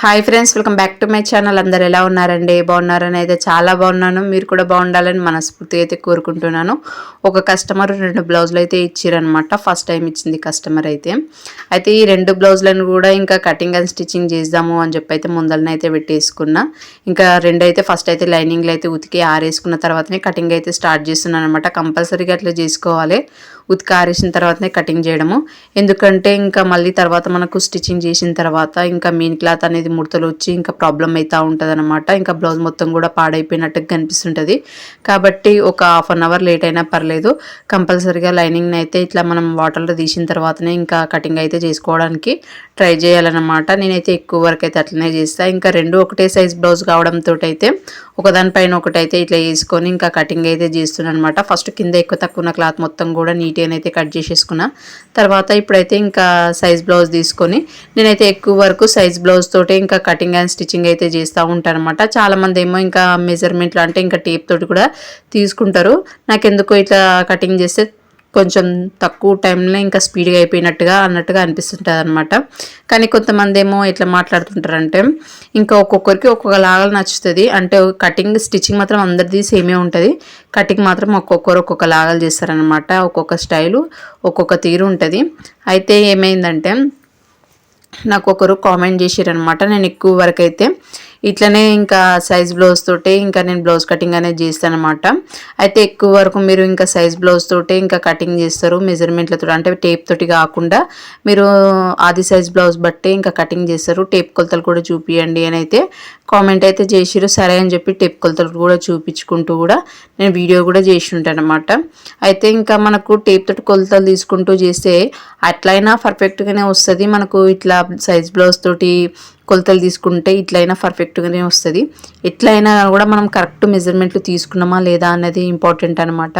Hi friends welcome back to my channel. అందరు ఎలా ఉన్నారండి? బాగున్నారని అయితే చాలా బాగున్నాను. మీరు కూడా బాగుండాలని మనస్ఫూర్తి అయితే కోరుకుంటున్నాను. ఒక కస్టమర్ రెండు బ్లౌజులు అయితే ఇచ్చారనమాట ఫస్ట్ టైం ఇచ్చింది కస్టమర్ అయితే. అయితే ఈ రెండు బ్లౌజులను కూడా ఇంకా కటింగ్ అండ్ స్టిచ్చింగ్ చేద్దాము అని చెప్పి అయితే ముందరనే అయితే పెట్టేసుకున్నా. ఇంకా రెండు అయితే ఫస్ట్ అయితే లైనింగ్లు అయితే ఉతికి ఆరేసుకున్న తర్వాతనే కటింగ్ అయితే స్టార్ట్ చేస్తున్నాను అనమాట కంపల్సరీగా అట్లా చేసుకోవాలి. ఉతికి ఆరేసిన తర్వాతనే కటింగ్ చేయడము. ఎందుకంటే ఇంకా మళ్ళీ తర్వాత మనకు స్టిచ్చింగ్ చేసిన తర్వాత ఇంకా మెయిన్ క్లాత్ అనేది ముడతలు వచ్చి ఇంకా ప్రాబ్లం అవుతూ ఉంటుంది అనమాట ఇంకా బ్లౌజ్ మొత్తం కూడా పాడైపోయినట్టుగా కనిపిస్తుంటుంది. కాబట్టి ఒక హాఫ్ అన్ అవర్ లేట్ అయినా పర్లేదు. కంపల్సరీగా లైనింగ్ని అయితే ఇట్లా మనం వాటర్లో తీసిన తర్వాతనే ఇంకా కటింగ్ అయితే చేసుకోవడానికి ట్రై చేయాలన్నమాట. నేనైతే ఎక్కువ వరకు అయితే అట్లనే చేస్తాను ఇంకా రెండు ఒకటే సైజ్ బ్లౌజ్ కావడంతో అయితే ఒకదానిపైన ఒకటైతే ఇట్లా వేసుకొని ఇంకా కటింగ్ అయితే చేస్తున్నాను అనమాట ఫస్ట్ కింద ఎక్కువ తక్కువ ఉన్న క్లాత్ మొత్తం కూడా నీట్గా అయితే కట్ చేసేసుకున్నా. తర్వాత ఇప్పుడైతే ఇంకా సైజ్ బ్లౌజ్ తీసుకొని నేనైతే ఎక్కువ వరకు సైజ్ బ్లౌజ్ తోటే ఇంకా కటింగ్ అండ్ స్టిచ్చింగ్ అయితే చేస్తూ ఉంటాను అనమాట చాలామంది ఏమో ఇంకా మెజర్మెంట్లు అంటే ఇంకా టేప్ తోటి కూడా తీసుకుంటారు. నాకు ఎందుకో ఇట్లా కటింగ్ చేస్తే కొంచెం తక్కువ టైంలో ఇంకా స్పీడ్గా అయిపోయినట్టుగా అన్నట్టుగా అనిపిస్తుంటుంది అనమాట కానీ కొంతమంది ఏమో ఇట్లా మాట్లాడుతుంటారంటే ఇంకా ఒక్కొక్కరికి ఒక్కొక్కలాగా నచ్చుతుంది. అంటే కటింగ్ స్టిచ్చింగ్ మాత్రం అందరిది సేమే ఉంటుంది. కటింగ్ మాత్రం ఒక్కొక్కరు ఒక్కొక్క లాగాలు చేస్తారనమాట ఒక్కొక్క స్టైలు ఒక్కొక్క తీరు ఉంటుంది. అయితే ఏమైందంటే నాకు ఒకరు కామెంట్ చేసిరనమాట నేను ఎక్కువ వరకు అయితే ఇట్లనే ఇంకా సైజ్ బ్లౌజ్ తోటి ఇంకా నేను బ్లౌజ్ కటింగ్ అనేది చేస్తాను అనమాట అయితే ఎక్కువ వరకు మీరు ఇంకా సైజ్ బ్లౌజ్ తోటి ఇంకా కటింగ్ చేస్తారు మెజర్మెంట్లతో అంటే టేప్ తోటి కాకుండా మీరు ఆది సైజ్ బ్లౌజ్ బట్టే ఇంకా కటింగ్ చేస్తారు. టేప్ కొలతలు కూడా చూపియండి అని అయితే కామెంట్ అయితే చేసిరు సరే అని చెప్పి టేప్ కొలతలు కూడా చూపించుకుంటూ కూడా నేను వీడియో కూడా చేసి ఉంటాను అనమాట అయితే ఇంకా మనకు టేప్ తోటి కొలతలు తీసుకుంటూ చేస్తే అట్లయినా పర్ఫెక్ట్గానే వస్తుంది. మనకు ఇట్లా సైజ్ బ్లౌజ్ తోటి కొలతలు తీసుకుంటే ఇట్లయినా పర్ఫెక్ట్గానే వస్తుంది. ఎట్లయినా కూడా మనం కరెక్ట్ మెజర్మెంట్లు తీసుకున్నామా లేదా అన్నది ఇంపార్టెంట్ అనమాట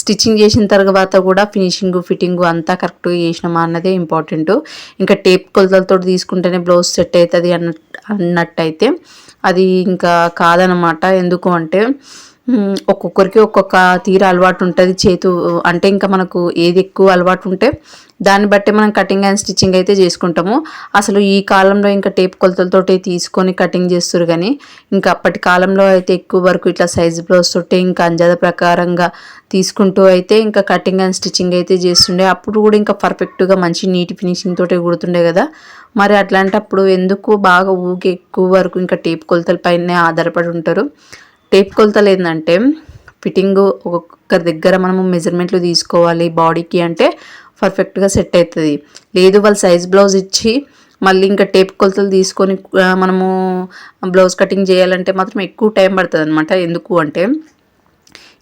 స్టిచ్చింగ్ చేసిన తర్వాత కూడా ఫినిషింగ్ ఫిట్టింగ్ అంతా కరెక్ట్గా చేసినామా అన్నదే ఇంపార్టెంట్ ఇంకా టేప్ కొలతలతో తీసుకుంటేనే బ్లౌజ్ సెట్ అవుతుంది అన్న అన్నట్టయితే అది ఇంకా కాదనమాట ఎందుకు అంటే ఒక్కొక్కరికి ఒక్కొక్క తీర అలవాటు ఉంటుంది. చేతు అంటే ఇంకా మనకు ఏది ఎక్కువ అలవాటు ఉంటే దాన్ని బట్టి మనం కటింగ్ అండ్ స్టిచ్చింగ్ అయితే చేసుకుంటాము. అసలు ఈ కాలంలో ఇంకా టేప్ కొలతలతోటి తీసుకొని కటింగ్ చేస్తారు కానీ ఇంకా అప్పటి కాలంలో అయితే ఎక్కువ వరకు ఇట్లా సైజ్ బ్లౌజ్ తోటి ఇంకా అంజాద ప్రకారంగా తీసుకుంటూ అయితే ఇంకా కటింగ్ అండ్ స్టిచ్చింగ్ అయితే చేస్తుండే. అప్పుడు కూడా ఇంకా పర్ఫెక్ట్గా మంచి నీటి ఫినిషింగ్ తోటి కుడుతుండే కదా. మరి అట్లాంటప్పుడు ఎందుకు బాగా ఊకి ఎక్కువ వరకు ఇంకా టేప్ కొలతల పైనే ఆధారపడి ఉంటారు? టేప్ కొలతలు ఏంటంటే ఫిట్టింగ్ ఒక్కొక్క దగ్గర మనము మెజర్మెంట్లు తీసుకోవాలి బాడీకి అంటే పర్ఫెక్ట్గా సెట్ అవుతుంది. లేదు వాళ్ళు సైజ్ బ్లౌజ్ ఇచ్చి మళ్ళీ ఇంకా టేప్ కొలతలు తీసుకొని మనము బ్లౌజ్ కటింగ్ చేయాలంటే మాత్రం ఎక్కువ టైం పడుతుంది అనమాట ఎందుకు అంటే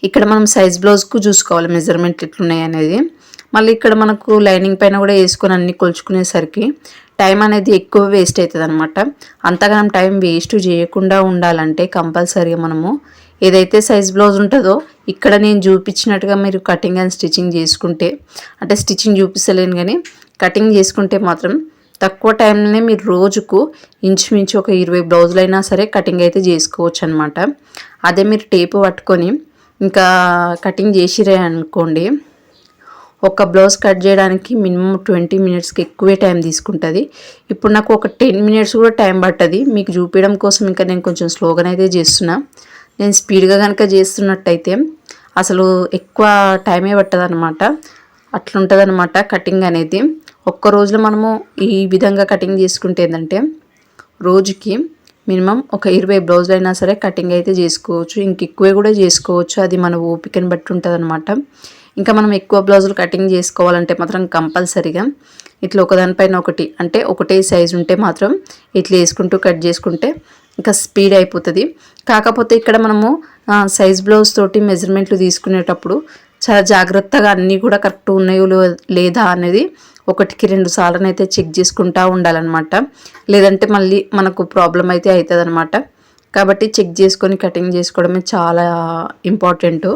ఇక్కడ మనం సైజ్ బ్లౌజ్కు చూసుకోవాలి మెజర్మెంట్ ఎట్లున్నాయి అనేది. మళ్ళీ ఇక్కడ మనకు లైనింగ్ పైన కూడా వేసుకొని అన్ని కొలుచుకునేసరికి టైం అనేది ఎక్కువ వేస్ట్ అవుతుంది అనమాట అంతగానం టైం వేస్ట్ చేయకుండా ఉండాలంటే కంపల్సరీగా మనము ఏదైతే సైజ్ బ్లౌజ్ ఉంటుందో ఇక్కడ నేను చూపించినట్టుగా మీరు కటింగ్ అండ్ స్టిచ్చింగ్ చేసుకుంటే అంటే స్టిచ్చింగ్ చూపిస్తలేను కానీ కటింగ్ చేసుకుంటే మాత్రం తక్కువ టైంలోనే మీరు రోజుకు ఇంచుమించు ఒక ఇరవై బ్లౌజులు అయినా సరే కటింగ్ అయితే చేసుకోవచ్చు అనమాట అదే మీరు టేపు పట్టుకొని ఇంకా కటింగ్ చేసిరే అనుకోండి ఒక బ్లౌజ్ కట్ చేయడానికి మినిమం ట్వంటీ మినిట్స్కి ఎక్కువే టైం తీసుకుంటుంది. ఇప్పుడు నాకు ఒక టెన్ మినిట్స్ కూడా టైం పట్టది. మీకు చూపించడం కోసం ఇంకా నేను కొంచెం స్లోగానైతే చేస్తున్నా. నేను స్పీడ్గా కనుక చేస్తున్నట్టయితే అసలు ఎక్కువ టైమే పట్టదనమాట అట్లుంటుందన్నమాట కటింగ్ అనేది. ఒక్క రోజులో మనము ఈ విధంగా కటింగ్ చేసుకుంటే ఏంటంటే రోజుకి మినిమం ఒక ఇరవై బ్లౌజులు అయినా సరే కటింగ్ అయితే చేసుకోవచ్చు. ఇంక ఎక్కువే కూడా చేసుకోవచ్చు. అది మన ఓపికని బట్టి ఉంటుంది ఇంకా మనం ఎక్కువ బ్లౌజులు కటింగ్ చేసుకోవాలంటే మాత్రం కంపల్సరీగా ఇట్లా ఒకదానిపైన ఒకటి అంటే ఒకటే సైజు ఉంటే మాత్రం ఇట్లా వేసుకుంటూ కట్ చేసుకుంటే ఇంకా స్పీడ్ అయిపోతుంది. కాకపోతే ఇక్కడ మనము సైజ్ బ్లౌజ్ తోటి మెజర్మెంట్లు తీసుకునేటప్పుడు చాలా జాగ్రత్తగా అన్నీ కూడా కరెక్ట్ ఉన్నాయో లేదా అనేది ఒకటికి రెండు సార్లు అయితే చెక్ చేసుకుంటూ ఉండాలన్నమాట. లేదంటే మళ్ళీ మనకు ప్రాబ్లం అయితే అవుతుంది అనమాట కాబట్టి చెక్ చేసుకొని కటింగ్ చేసుకోవడమే చాలా ఇంపార్టెంటు.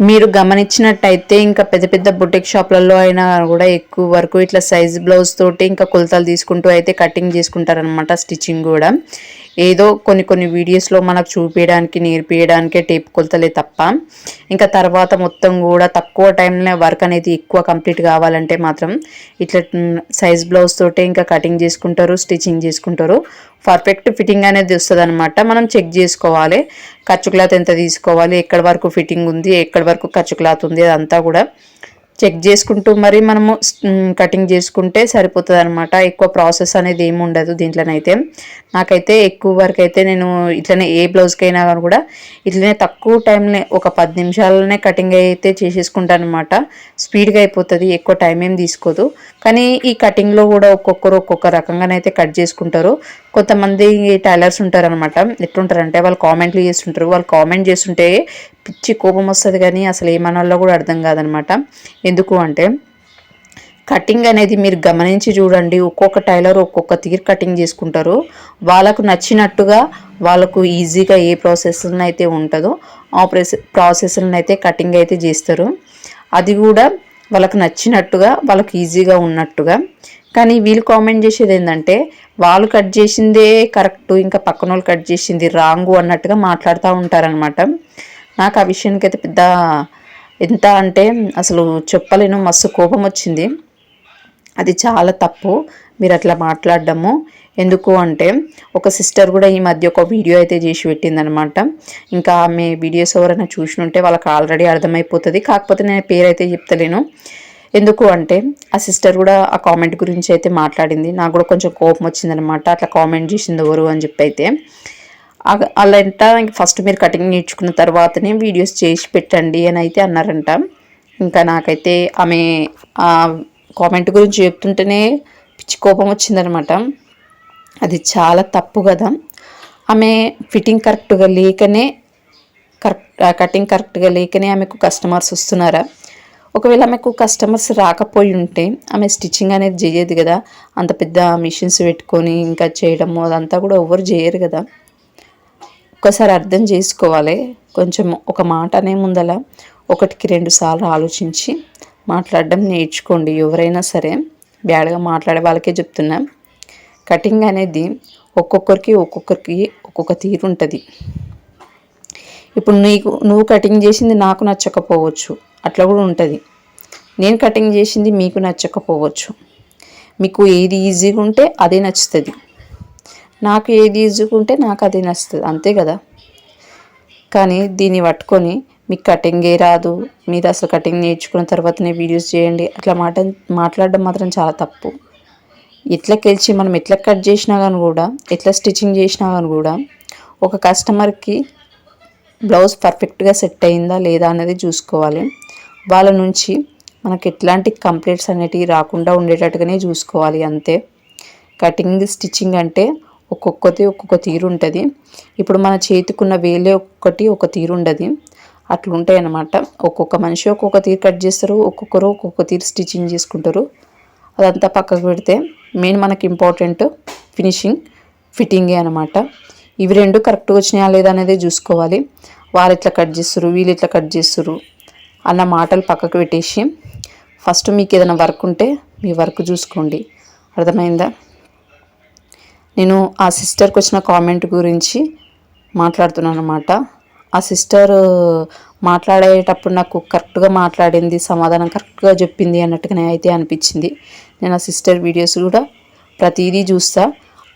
మీరు గమనించినట్టయితే ఇంకా పెద్ద పెద్ద బుటిక్ షాప్లలో అయినా కూడా ఎక్కువ వరకు ఇట్లా సైజ్ బ్లౌజ్ తోటి ఇంకా కొలతలు తీసుకుంటూ అయితే కటింగ్ చేసుకుంటారనమాట స్టిచ్చింగ్ కూడా. ఏదో కొన్ని కొన్ని వీడియోస్లో మనకు చూపించడానికి నేర్పించడానికే టేప్ కొలతలే తప్ప. ఇంకా తర్వాత మొత్తం కూడా తక్కువ టైంలో వర్క్ అనేది ఎక్కువ కంప్లీట్ కావాలంటే మాత్రం ఇట్లా సైజ్ బ్లౌజ్ తోటే ఇంకా కటింగ్ చేసుకుంటారు స్టిచ్చింగ్ చేసుకుంటారు. పర్ఫెక్ట్ ఫిట్టింగ్ అనేది వస్తుంది అనమాట మనం చెక్ చేసుకోవాలి. ఖర్చు క్లాత్ ఎంత తీసుకోవాలి? ఎక్కడి వరకు ఫిట్టింగ్ ఉంది? ఎక్కడి వరకు ఖర్చు క్లాత్ ఉంది? అదంతా కూడా చెక్ చేసుకుంటూ మరి మనము కటింగ్ చేసుకుంటే సరిపోతుంది అనమాట ఎక్కువ ప్రాసెస్ అనేది ఏమి ఉండదు దీంట్లోనైతే. నాకైతే ఎక్కువ వరకు అయితే నేను ఇట్లనే ఏ బ్లౌజ్కైనా కానీ కూడా ఇట్లనే తక్కువ టైంలో ఒక పది నిమిషాలనే కటింగ్ అయితే చేసేసుకుంటాను అనమాట స్పీడ్గా అయిపోతుంది ఎక్కువ టైం ఏం తీసుకోదు. కానీ ఈ కటింగ్లో కూడా ఒక్కొక్కరు ఒక్కొక్క రకంగానైతే కట్ చేసుకుంటారు. కొంతమంది టైలర్స్ ఉంటారు అనమాట ఎట్లుంటారంటే వాళ్ళు కామెంట్లు చేస్తుంటారు. వాళ్ళు కామెంట్ చేస్తుంటే పిచ్చి కోపం వస్తుంది కానీ అసలు ఏమనాలో కూడా అర్థం కాదనమాట ఎందుకు అంటే కటింగ్ అనేది మీరు గమనించి చూడండి. ఒక్కొక్క టైలర్ ఒక్కొక్క తీరు కటింగ్ చేసుకుంటారు. వాళ్ళకు నచ్చినట్టుగా వాళ్ళకు ఈజీగా ఏ ప్రాసెస్లను అయితే ఉంటుందో ఆ ప్రాసెస్ అయితే కటింగ్ అయితే చేస్తారు. అది కూడా వాళ్ళకు నచ్చినట్టుగా వాళ్ళకు ఈజీగా ఉన్నట్టుగా. కానీ వీళ్ళు కామెంట్ చేసేది ఏంటంటే వాళ్ళు కట్ చేసిందే కరెక్ట్ ఇంకా పక్కన వాళ్ళు కట్ చేసింది రాంగు అన్నట్టుగా మాట్లాడుతూ ఉంటారనమాట నాకు ఆ విషయానికి అయితే పెద్ద ఎంత అంటే అసలు చెప్పలేను మస్తు కోపం వచ్చింది. అది చాలా తప్పు. మీరు అట్లా మాట్లాడడము. ఎందుకు అంటే ఒక సిస్టర్ కూడా ఈ మధ్య ఒక వీడియో అయితే చేసి పెట్టిందనమాట ఇంకా ఆమె వీడియోస్ ఎవరైనా చూసినుంటే వాళ్ళకి ఆల్రెడీ అర్థమైపోతుంది. కాకపోతే నేను పేరు అయితే చెప్తలేను. ఎందుకు అంటే ఆ సిస్టర్ కూడా ఆ కామెంట్ గురించి అయితే మాట్లాడింది. నాకు కూడా కొంచెం కోపం వచ్చిందనమాట అట్లా కామెంట్ చేసింది ఎవరు అని చెప్పి అయితే. అలా ఎంత ఫస్ట్ మీరు కటింగ్ నేర్చుకున్న తర్వాతనే వీడియోస్ చేసి పెట్టండి అని అయితే అన్నారంట. ఇంకా నాకైతే ఆమె ఆ కామెంట్ గురించి చెప్తుంటేనే పిచ్చి కోపం వచ్చిందనమాట. అది చాలా తప్పు కదా. ఆమె ఫిట్టింగ్ కరెక్ట్గా లేకనే కరెక్ట్ కటింగ్ కరెక్ట్గా లేకనే ఆమెకు కస్టమర్స్ వస్తున్నారా? ఒకవేళ ఆమెకు కస్టమర్స్ రాకపోయి ఉంటే ఆమె స్టిచ్చింగ్ అనేది చేయదు కదా. అంత పెద్ద మిషన్స్ పెట్టుకొని ఇంకా చేయడము అదంతా కూడా ఎవరు చేయరు కదా. ఒక్కసారి అర్థం చేసుకోవాలి. కొంచెం ఒక మాట అనే ముందల ఒకటికి రెండు సార్లు ఆలోచించి మాట్లాడడం నేర్చుకోండి. ఎవరైనా సరే బ్యాడ్గా మాట్లాడే వాళ్ళకే చెప్తున్నా కటింగ్ అనేది ఒక్కొక్కరికి ఒక్కొక్కరికి ఒక్కొక్క తీరు ఉంటుంది. ఇప్పుడు నీకు నువ్వు కటింగ్ చేసింది నాకు నచ్చకపోవచ్చు. అట్లా కూడా ఉంటుంది. నేను కటింగ్ చేసింది మీకు నచ్చకపోవచ్చు. మీకు ఏది ఈజీగా ఉంటే అదే నచ్చుతుంది. నాకు ఏది ఈజీగా ఉంటే నాకు అది నచ్చుతుంది అంతే కదా? కానీ దీన్ని పట్టుకొని మీకు కటింగే రాదు మీరు అసలు కటింగ్ నేర్చుకున్న తర్వాతనే వీడియోస్ చేయండి. అట్లా మాట మాట్లాడడం మాత్రం చాలా తప్పు. ఎట్లా గెలిచి మనం ఎట్లా కట్ చేసినా కానీ కూడా ఎట్లా స్టిచ్చింగ్ చేసినా కానీ కూడా ఒక కస్టమర్కి బ్లౌజ్ పర్ఫెక్ట్గా సెట్ అయిందా లేదా అనేది చూసుకోవాలి. వాళ్ళ నుంచి మనకి ఎట్లాంటి కంప్లైంట్స్ అనేటివి రాకుండా ఉండేటట్టుగానే చూసుకోవాలి అంతే. కటింగ్ స్టిచ్చింగ్ అంటే ఒక్కొక్కటి ఒక్కొక్క తీరు ఉంటుంది ఇప్పుడు మన చేతికున్న వేలే ఒక్కటి ఒక తీరు ఉండదు అట్లుంటాయి అన్నమాట ఒక్కొక్క మనిషి ఒక్కొక్క తీరు కట్ చేస్తారు ఒక్కొక్కరు ఒక్కొక్క తీరు స్టిచ్చింగ్ చేసుకుంటారు. అదంతా పక్కకు పెడితే మెయిన్ మనకి ఇంపార్టెంట్ ఫినిషింగ్ ఫిట్టింగే అనమాట ఇవి రెండు కరెక్ట్గా వచ్చినాయా లేదా అనేది చూసుకోవాలి. వాళ్ళు ఇట్లా కట్ చేస్తారు వీళ్ళు ఇట్లా కట్ చేస్తారు అన్న మాటలు పక్కకు పెట్టేసి ఫస్ట్ మీకు ఏదైనా వర్క్ ఉంటే మీ వర్క్ చూసుకోండి. అర్థమైందా? నేను ఆ సిస్టర్కి వచ్చిన కామెంట్ గురించి మాట్లాడుతున్నాను అనమాట ఆ సిస్టర్ మాట్లాడేటప్పుడు నాకు కరెక్ట్గా మాట్లాడింది సమాధానం కరెక్ట్గా చెప్పింది అన్నట్టుగానే అయితే అనిపించింది. నేను ఆ సిస్టర్ వీడియోస్ కూడా ప్రతిదీ చూస్తా.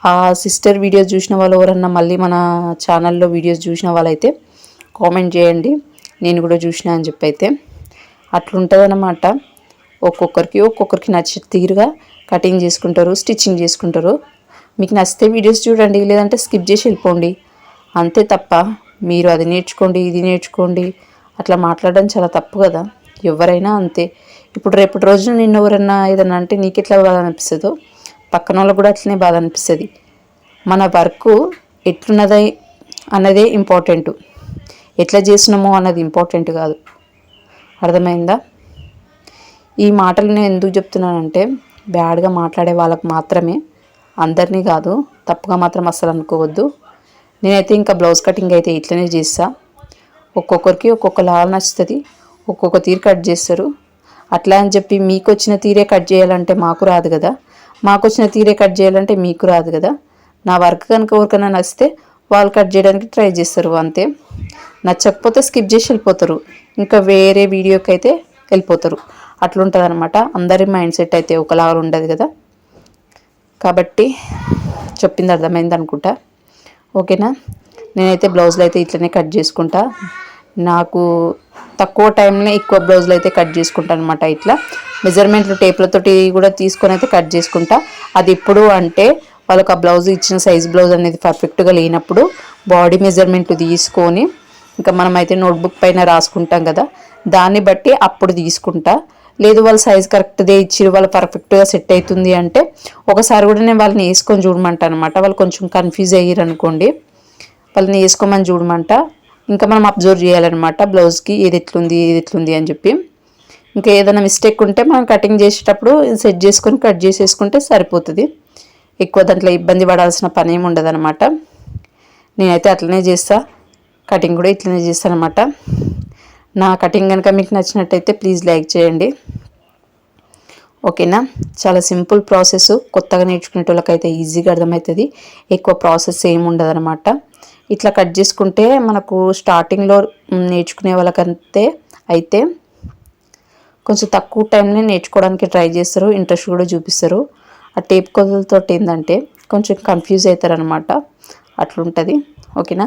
ఆ సిస్టర్ వీడియోస్ చూసిన వాళ్ళు ఎవరన్నా మళ్ళీ మన ఛానల్లో వీడియోస్ చూసిన వాళ్ళైతే కామెంట్ చేయండి. నేను కూడా చూసినా అని చెప్పి అయితే అట్లుంటుందన్నమాట. ఒక్కొక్కరికి ఒక్కొక్కరికి నచ్చే తీరుగా. కటింగ్ చేసుకుంటారు స్టిచ్చింగ్ చేసుకుంటారు. మీకు నచ్చితే వీడియోస్ చూడండి లేదంటే స్కిప్ చేసి వెళ్ళిపోండి. అంతే తప్ప మీరు అది నేర్చుకోండి ఇది నేర్చుకోండి అట్లా మాట్లాడడం చాలా తప్పు కదా. ఎవరైనా అంతే. ఇప్పుడు రేపటి రోజున నిన్న ఎవరన్నా ఏదన్నా అంటే నీకు ఎట్లా బాధ అనిపిస్తుందో పక్కన వాళ్ళకు కూడా అట్లనే బాధ అనిపిస్తుంది. మన వర్క్ ఎట్లున్నది అన్నదే ఇంపార్టెంట్ ఎట్లా చేసినామో అన్నది ఇంపార్టెంట్ కాదు. అర్థమైందా? ఈ మాటలు నేను ఎందుకు చెప్తున్నానంటే బ్యాడ్గా మాట్లాడే వాళ్ళకు మాత్రమే. అందరినీ కాదు తప్పుగా మాత్రం అస్సలు అనుకోవద్దు. నేనైతే ఇంకా బ్లౌజ్ కటింగ్ అయితే ఇట్లనే చేస్తా. ఒక్కొక్కరికి ఒక్కొక్కలా నచ్చుతుంది ఒక్కొక్క తీరు కట్ చేస్తారు. అట్లా అని చెప్పి మీకు వచ్చిన తీరే కట్ చేయాలంటే మాకు రాదు కదా. మాకు వచ్చిన తీరే కట్ చేయాలంటే మీకు రాదు కదా. నా వర్క్ కనుక ఎవరికైనా నచ్చితే వాళ్ళు కట్ చేయడానికి ట్రై చేస్తారు అంతే. నచ్చకపోతే స్కిప్ చేసి వెళ్ళిపోతారు. ఇంకా వేరే వీడియోకి అయితే వెళ్ళిపోతారు. అట్లుంటుంది అనమాట అందరి మైండ్ సెట్ అయితే ఒకలాగా ఉండదు కదా. కాబట్టి చెప్పింది అర్థమైంది అనుకుంటా. ఓకేనా? నేనైతే బ్లౌజులు అయితే ఇట్లనే కట్ చేసుకుంటా. నాకు తక్కువ టైంలో ఎక్కువ బ్లౌజులు అయితే కట్ చేసుకుంటాను అనమాట ఇట్లా. మెజర్మెంట్లు టేపులతోటి కూడా తీసుకొని అయితే కట్ చేసుకుంటా. అది ఎప్పుడు అంటే వాళ్ళకి ఆ బ్లౌజ్ ఇచ్చిన సైజ్ బ్లౌజ్ అనేది పర్ఫెక్ట్గా లేనప్పుడు బాడీ మెజర్మెంట్ తీసుకొని ఇంకా మనమైతే నోట్బుక్ పైన రాసుకుంటాం కదా దాన్ని బట్టి అప్పుడు తీసుకుంటా. లేదు వాళ్ళ సైజ్ కరెక్ట్దే ఇచ్చిరు వాళ్ళు పర్ఫెక్ట్గా సెట్ అవుతుంది అంటే ఒకసారి కూడా నేను వాళ్ళని వేసుకొని చూడమంటాను అనమాట వాళ్ళు కొంచెం కన్ఫ్యూజ్ అయ్యారు అనుకోండి. వాళ్ళని వేసుకోమని చూడమంట. ఇంకా మనం అబ్జర్వ్ చేయాలన్నమాట. బ్లౌజ్కి ఏది ఎట్లుంది ఏది ఎట్లుంది అని చెప్పి. ఇంకా ఏదైనా మిస్టేక్ ఉంటే మనం కటింగ్ చేసేటప్పుడు సెట్ చేసుకొని కట్ చేసేసుకుంటే సరిపోతుంది. ఎక్కువ దాంట్లో ఇబ్బంది పడాల్సిన పని ఏమి ఉండదు అనమాట నేనైతే అట్లనే చేస్తా. కటింగ్ కూడా ఇట్లనే చేస్తాను అనమాట నా కటింగ్ కనుక మీకు నచ్చినట్టయితే ప్లీజ్ లైక్ చేయండి. ఓకేనా? చాలా సింపుల్ ప్రాసెస్. కొత్తగా నేర్చుకునే వాళ్ళకైతే ఈజీగా అర్థమవుతుంది. ఎక్కువ ప్రాసెస్ ఏమి ఉండదు అనమాట ఇట్లా కట్ చేసుకుంటే మనకు స్టార్టింగ్లో నేర్చుకునే వాళ్ళకంతే అయితే కొంచెం తక్కువ టైంలో నేర్చుకోవడానికి ట్రై చేస్తారు. ఇంట్రెస్ట్ కూడా చూపిస్తారు. ఆ టేప్ కొలతలతో ఏంటంటే కొంచెం కన్ఫ్యూజ్ అవుతారు అనమాట అట్లుంటుంది. ఓకేనా?